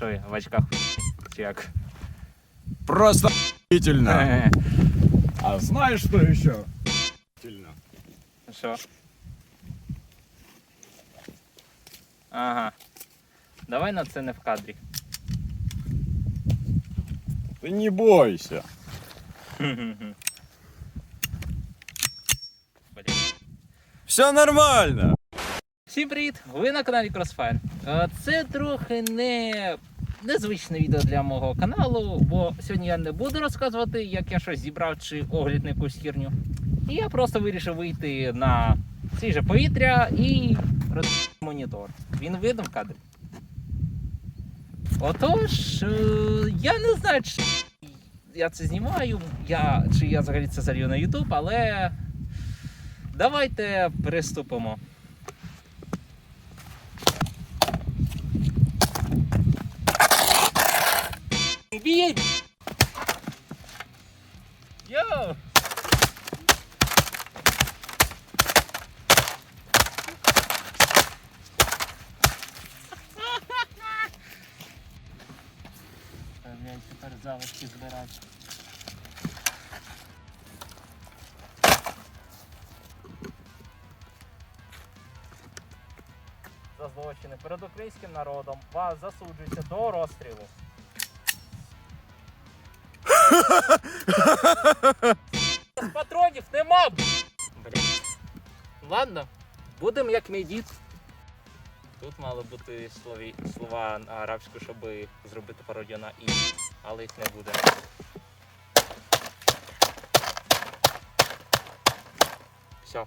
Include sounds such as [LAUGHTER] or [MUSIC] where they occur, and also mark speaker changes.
Speaker 1: Я, в очках чи як?
Speaker 2: Просто [LAUGHS] охуительно. А знаешь, что еще? Охуительно.
Speaker 1: Що? Ага. Давай на це не в кадрі.
Speaker 2: Ты не бойся. [LAUGHS] Все нормально.
Speaker 1: Всім привіт! Ви на каналі Crossfire. Це трохи не незвичне відео для мого каналу, бо сьогодні я не буду розказувати, як я щось зібрав чи огляд на якусь хірню. І я просто вирішив вийти на свіже повітря і роз монітор. Він видно в кадрі. Отож, е, я не знаю, чи я це знімаю, я, чи я взагалі це залью на YouTube, але давайте приступимо. Бей! Йоу! Блять, тепер залишки збирати. За злочини перед українським народом вас засуджується до розстрілу. Патронів нема! Блять. Ладно, будемо як мій дід. Тут мали бути слові, слова на арабську, щоб зробити пародію на і, але їх не буде. Все,